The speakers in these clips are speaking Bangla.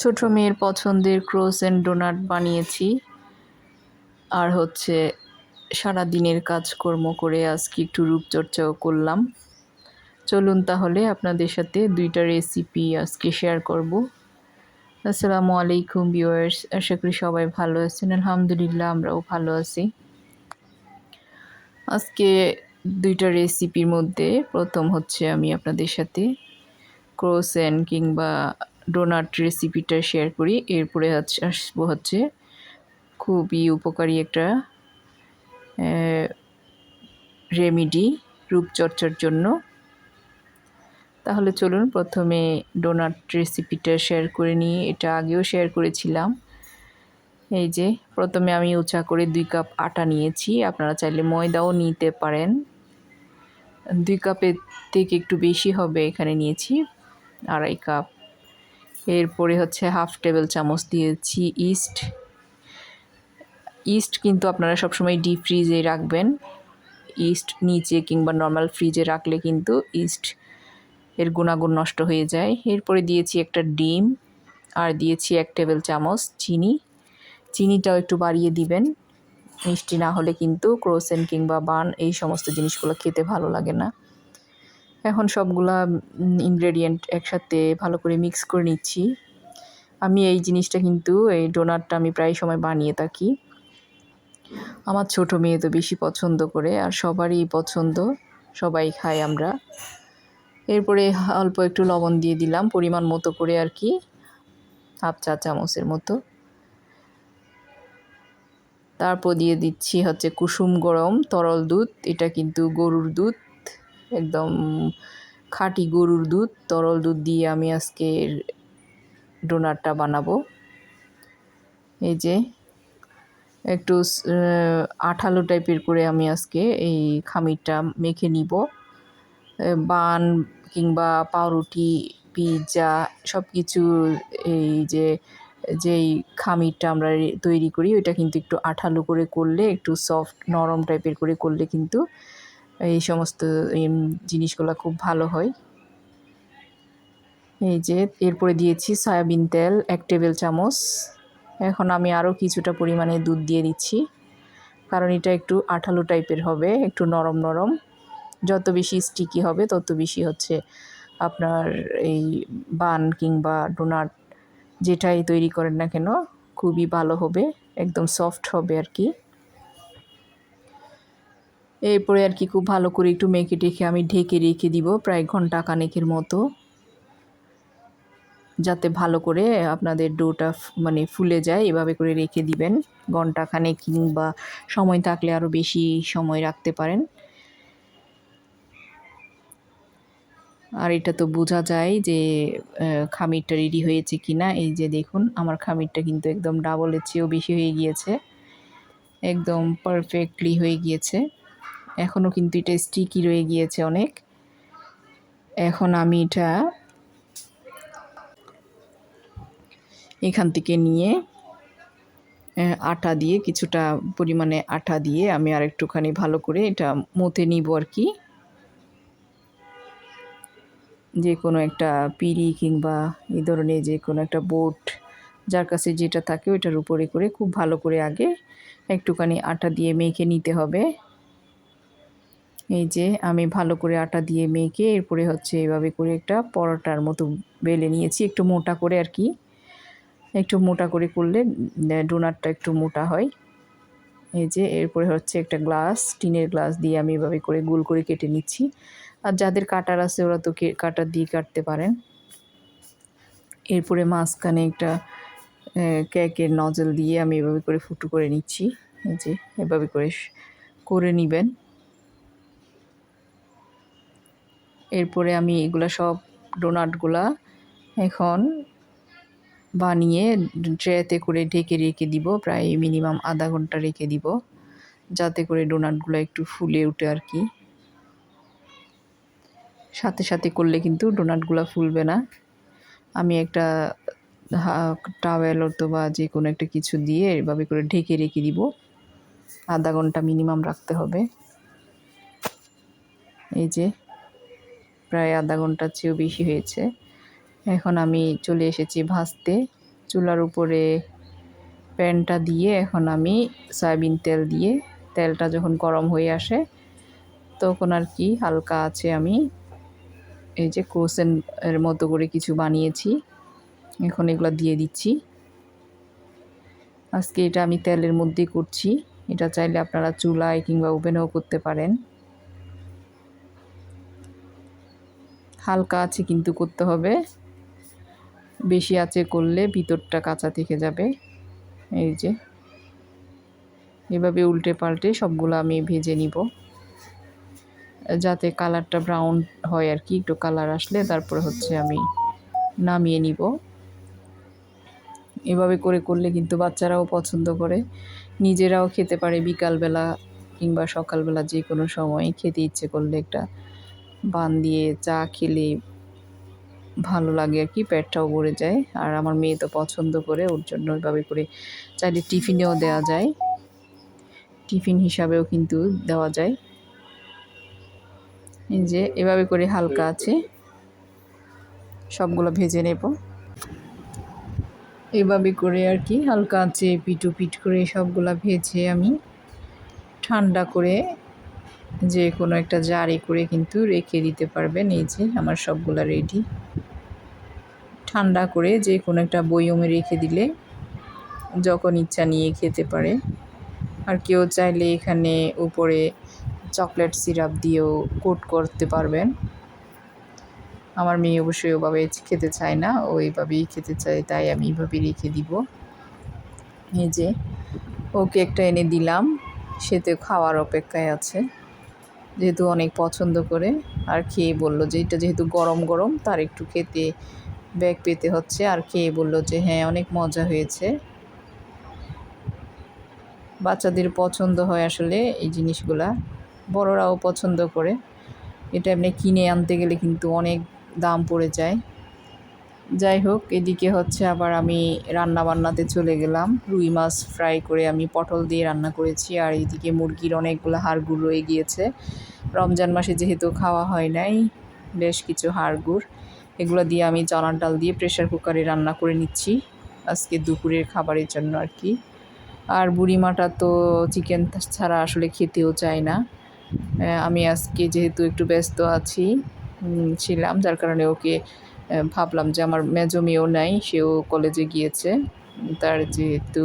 ছোট মেয়ের পছন্দের ক্রোস অ্যান্ড ডোনাট বানিয়েছি। আর হচ্ছে সারা দিনের কাজকর্ম করে আজকে একটু রূপচর্চাও করলাম। চলুন তাহলে আপনাদের সাথে দুইটা রেসিপি আজকে শেয়ার করব। আসসালামু আলাইকুম ভিউয়ার্স আশা করি সবাই ভালো আছেন। আলহামদুলিল্লাহ, আমরাও ভালো আছি। আজকে দুইটা রেসিপির মধ্যে প্রথম হচ্ছে আমি আপনাদের সাথে ক্রোসেন কিংবা ডোনাট রেসিপিটা শেয়ার করি। এরপরে আসব হচ্ছে খুবই উপকারী একটা রেমিডি রূপচর্চার জন্য। তাহলে চলুন প্রথমে ডোনাট রেসিপিটা শেয়ার করে নিয়ে এটা আগেও শেয়ার করেছিলাম। এই যে, প্রথমে আমি উঁচা করে দুই কাপ আটা নিয়েছি। আপনারা চাইলে ময়দাও নিতে পারেন। দুই কাপের থেকে একটু বেশি হবে এখানে নিয়েছি। আড়াই কাপ। এরপরে হচ্ছে হাফ টেবিল চামচ দিয়েছি ইস্ট। ইস্ট কিন্তু আপনারা সবসময় ডিপ ফ্রিজে রাখবেন। ইস্ট নিচে কিংবা নর্মাল ফ্রিজে রাখলে কিন্তু ইস্ট এর গুণাগুণ নষ্ট হয়ে যায়। এরপরে দিয়েছি একটা ডিম আর দিয়েছি এক টেবিল চামচ চিনি। চিনিটাও একটু বাড়িয়ে দিবেন। মিষ্টি না হলে কিন্তু ক্রোসেন কিংবা বান এই সমস্ত জিনিসগুলো খেতে ভালো লাগে না। এখন সবগুলা ইনগ্রেডিয়েন্ট একসাথে ভালো করে মিক্স করে নিচ্ছি। আমি এই জিনিসটা কিন্তু, এই ডোনাটটা আমি প্রায় সময় বানিয়ে থাকি। আমার ছোট মেয়ে তো বেশি পছন্দ করে, আর সবারই পছন্দ, সবাই খাই আমরা। এরপরে অল্প একটু লবণ দিয়ে দিলাম পরিমাণ মতো করে আর কি, হাফ চা চামচের মতো। তারপর দিয়ে দিচ্ছি হচ্ছে কুসুম গরম, তরল দুধ, এটা কিন্তু গরুর দুধ। একদম খাঁটি গরুর দুধ, তরল দুধ দিয়ে আমি আজকে ডোনারটা বানাবো। এই যে একটু আঠালো টাইপের করে আমি আজকে এই খামিরটা মেখে নিব। বান কিংবা পাউরুটি, পিৎজা সব কিছু এই যে, যেই খামিরটা আমরা তৈরি করি, ওইটা কিন্তু একটু আঠালো করে করলে, একটু সফট নরম টাইপের করে করলে কিন্তু এই সমস্ত জিনিসগুলো খুব ভালো হয়। এই যে, এরপরে দিয়েছি সয়াবিন তেল, এক টেবিল চামচ। এখন আমি আরও কিছুটা পরিমাণে দুধ দিয়ে দিচ্ছি, কারণ এটা একটু আঠালো টাইপের হবে, একটু নরম নরম। যত বেশি স্টিকি হবে, তত বেশি হচ্ছে আপনার এই বান কিংবা ডোনাট যেটাই তৈরি করেন না কেন, খুবই ভালো হবে, একদম সফট হবে আর কি। এরপরে আর কি খুব ভালো করে একটু মেখে টেখে আমি ঢেকে রেখে দিব প্রায় ঘণ্টা কানেকের মতো। যাতে ভালো করে আপনাদের ডোটা মানে ফুলে যায়, এভাবে করে রেখে দিবেন। ঘণ্টা খানে কিংবা সময় থাকলে আরও বেশি সময় রাখতে পারেন। আর এটা তো বোঝা যায় যে খামিরটা রেডি হয়েছে কি না এই যে দেখুন, আমার খামিরটা কিন্তু একদম ডাবলের চেয়েও বেশি হয়ে গিয়েছে। একদম পারফেক্টলি হয়ে গিয়েছে। এখনও কিন্তু এটা স্টিকি রয়ে গিয়েছে অনেক। এখন আমি এটা এখান থেকে নিয়ে আটা দিয়ে, কিছুটা পরিমাণে আটা দিয়ে আমি আর একটুখানি ভালো করে এটা মতে নিব আর কি। যে কোনো একটা পিড়ি কিংবা এই ধরনের যে কোনো একটা বোট, যার কাছে যেটা থাকে ওইটার উপরে করে খুব ভালো করে আগে একটুখানি আটা দিয়ে মেখে নিতে হবে। এই যে আমি ভালো করে আটা দিয়ে মেখে এরপরে হচ্ছে এভাবে করে একটা পরোটার মতো বেলে নিয়েছি, একটু মোটা করে আর কি। একটু মোটা করে করলে ডোনাটটা একটু মোটা হয়। এই যে এরপরে হচ্ছে একটা গ্লাস, টিনের গ্লাস দিয়ে আমি এভাবে করে গোল করে কেটে নিচ্ছি। আর যাদের কাটার আছে ওরা তো কাটার দিয়ে কাটতে পারেন। এরপরে মাঝখানে একটা কেকের নজল দিয়ে আমি এভাবে করে ফুটো করে নিচ্ছি। এই যে এভাবে করে করে নেবেন। এরপরে আমি এগুলা সব ডোনাটগুলা এখন বানিয়ে ট্রেতে করে ঢেকে রেখে দিব, প্রায় মিনিমাম আধা ঘণ্টা রেখে দিব, যাতে করে ডোনাটগুলো একটু ফুলে উঠে আর কি। সাথে সাথে করলে কিন্তু ডোনাটগুলো ফুলবে না। আমি একটা টাওয়েল অথবা যে কোনো একটা কিছু দিয়ে এভাবে করে ঢেকে রেখে দিব। আধা ঘণ্টা মিনিমাম রাখতে হবে। এই যে প্রায় আধা ঘণ্টার চেয়েও বেশি হয়েছে। এখন আমি চলে এসেছি ভাজতে। চুলার উপরে প্যানটা দিয়ে এখন আমি সয়াবিন তেল দিয়ে, তেলটা যখন গরম হয়ে আসে, তখন আর কি হালকা আছে আমি এই যে ক্রোসেন এর মতো করে কিছু বানিয়েছি। এখন এগুলো দিয়ে দিচ্ছি। আজকে এটা আমি তেলের মধ্যে করছি। এটা চাইলে আপনারা চুলায় কিংবা ওভেনেও করতে পারেন। হালকা আছে কিন্তু করতে হবে। বেশি আছে করলে ভিতরটা কাঁচা থেকে যাবে। এই যে। এভাবে উল্টে পাল্টে সবগুলো আমি ভেজে নিব। যাতে কালারটা ব্রাউন হয় আর কি, একটু কালার আসলে তারপরে হচ্ছে আমি নামিয়ে নিব। এভাবে করে করলে কিন্তু বাচ্চারাও পছন্দ করে। নিজেরাও খেতে পারে বিকালবেলা কিংবা সকালবেলা যে কোনো সময় খেতে ইচ্ছে করলে একটা বান দিয়ে চা খেলে ভালো লাগে আর কি, পেটটাও ভরে যায়। আর আমার মেয়ে তো পছন্দ করে, ওর জন্য এভাবে করে চাইলে টিফিনেও দেওয়া যায়। টিফিন হিসাবেও কিন্তু দেওয়া যায়। এই যে, এভাবে করে হালকা আছে। সবগুলো ভেজে নেব। এভাবে করে আর কি হালকা আছে পিটু পিট করে সবগুলো ভেজে আমি ঠান্ডা করে যে কোনো একটা জারি করে কিন্তু রেখে দিতে পারবেন। এই যে আমার সবগুলো রেডি ঠান্ডা করে যে কোনো একটা বইয়মে রেখে দিলে যখন ইচ্ছা নিয়ে খেতে পারে। আর কেউ চাইলে এখানে উপরে চকলেট সিরাপ দিয়েও কোট করতে পারবেন। আমার মেয়ে অবশ্যই ওভাবে খেতে চায় না, ও এইভাবেই খেতে চায়, তাই আমি এইভাবে রেখে দিব। এই যে ওকে একটা এনে দিলাম, সে তো খাওয়ার অপেক্ষায় আছে। যেহেতু অনেক পছন্দ করে, আর খেয়ে বলল যে এটা যেহেতু গরম গরম, তার একটু খেতে ব্যাগ পেতে হচ্ছে। আর খেয়ে বলল যে হ্যাঁ অনেক মজা হয়েছে। বাচ্চাদের পছন্দ হয় আসলে এই জিনিসগুলা, বড়রাও পছন্দ করে। এটা এমনি কিনে আনতে গেলে কিন্তু অনেক দাম পড়ে যায়। যাই হোক, এদিকে হচ্ছে আবার আমি রান্না বান্নাতে চলে গেলাম। রুই মাছ ফ্রাই করে আমি পটল দিয়ে রান্না করেছি, আর এইদিকে মুরগির অনেকগুলো হাড়গুড় রয়ে গিয়েছে রমজান মাসে যেহেতু খাওয়া হয় নাই, বেশ কিছু হাড়গুড়। এগুলো দিয়ে আমি চনার ডাল দিয়ে প্রেশার কুকারে রান্না করে নিচ্ছি, আজকে দুপুরের খাবারের জন্য আর কি। আর বুড়িমাটা তো চিকেন ছাড়া আসলে খেতেও চায় না। আমি আজকে যেহেতু একটু ব্যস্ত আছি ছিলাম, যার কারণে ওকে ভাবলাম যে আমার মেজো মেয়েও নাই, সেও কলেজে গিয়েছে। তার যেহেতু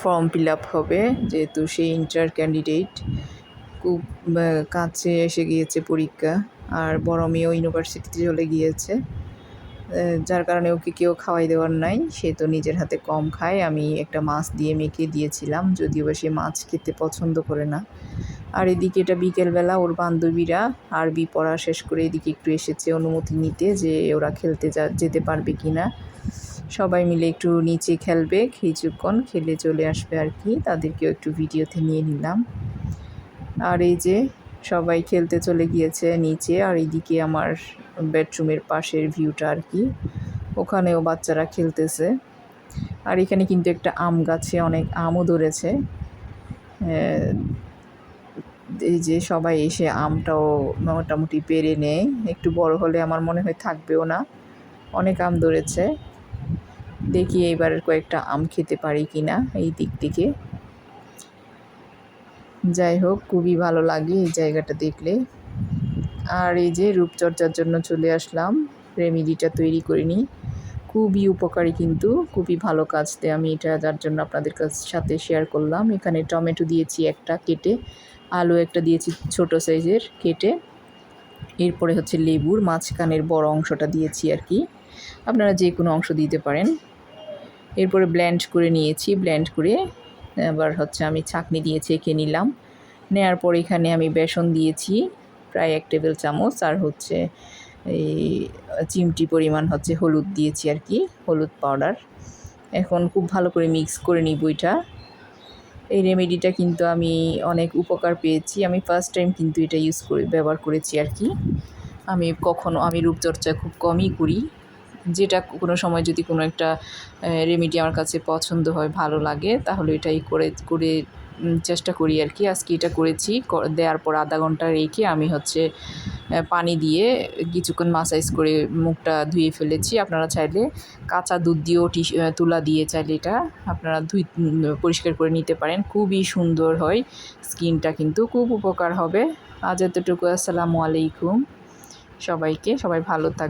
ফর্ম ফিল আপ হবে, যেহেতু সে ইন্টার ক্যান্ডিডেট খুব কাছে এসে গিয়েছে পরীক্ষা, আর বড় মেয়েও ইউনিভার্সিটিতে চলে গিয়েছে। যার কারণে ওকে কেউ খাওয়াই দেওয়ার নাই, সে তো নিজের হাতে কম খায়। আমি একটা মাছ দিয়ে মেখে দিয়েছিলাম, যদিও বা সে মাছ খেতে পছন্দ করে না। আর এদিকে এটা বিকেলবেলা ওর বান্ধবীরা আরবি পড়া শেষ করে এদিকে একটু এসেছে অনুমতি নিতে যে ওরা খেলতে যা, যেতে পারবে কি না। সবাই মিলে একটু নিচে খেলবে, কিছুক্ষণ খেলে চলে আসবে আর কি। তাদেরকেও একটু ভিডিওতে নিয়ে নিলাম। আর এই যে সবাই খেলতে চলে গিয়েছে নিচে, আর এইদিকে আমার বেডরুমের পাশের ভিউটা আর কি। ওখানেও বাচ্চারা খেলতেছে। আর এখানে কিন্তু একটা আম গাছে অনেক আমও ধরেছে। এই যে সবাই এসে আমটাও মোটামুটি পেরে নেয়। একটু বড় হলে আমার মনে হয় থাকবেও না। অনেক আম ধরেছে। দেখি এইবার কয়েকটা আম খেতে পারি কি না এই দিক থেকে। যাই হোক, খুবই ভালো লাগে এই জায়গাটা দেখলে। আর এই যে রূপচর্চার জন্য চলে আসলাম। রেমিডিটা তৈরি করে নিই। খুবই উপকারী কিন্তু, খুবই ভালো কাজ দেয় আমি এটা যার জন্য আপনাদের সাথে শেয়ার করলাম। এখানে টমেটো দিয়েছি একটা কেটে। আলু একটা দিয়েছি ছোট সাইজের কেটে। এরপরে হচ্ছে লেবুর মাঝখানের বড় অংশটা দিয়েছি আর কি। আপনারা যে কোনো অংশ দিতে পারেন। এরপরে ব্ল্যান্ড করে নিয়েছি ব্ল্যান্ড করে আবার হচ্ছে আমি ছাকনি দিয়ে ছেঁকে নিলাম। নেওয়ার পর এখানে আমি বেসন দিয়েছি, প্রায় এক টেবিল চামচ। আর হচ্ছে এই চিমটি পরিমাণ হচ্ছে হলুদ দিয়েছি আর কি, হলুদ পাউডার। এখন খুব ভালো করে মিক্স করে নিই বইটা এই রেমেডিটা কিন্তু আমি অনেক উপকার পেয়েছি। আমি ফার্স্ট টাইম কিন্তু এটা ইউজ করে, ব্যবহার করেছি আর কি। আমি কখনো, আমি রূপচর্চা খুব কমই করি। যেটা কোনো সময় যদি কোনো একটা রেমেডি আমার কাছে পছন্দ হয়, ভালো লাগে, তাহলে এটাই করে করে চেষ্টা করি আর কি। আজকে এটা করেছি দেওয়ার পর আধা ঘণ্টা রেখে আমি হচ্ছে পানি দিয়ে কিছুক্ষণ মাসাইজ করে মুখটা ধুয়ে ফেলেছি। আপনারা চাইলে কাঁচা দুধ দিয়েও টিস তুলা দিয়ে চাইলে এটা আপনারা ধুই পরিষ্কার করে নিতে পারেন। খুবই সুন্দর হয়। স্কিনটা কিন্তু খুব উপকার হবে। আজ এতটুকু। আসসালামু আলাইকুম। সবাইকে সবাই ভালো থাক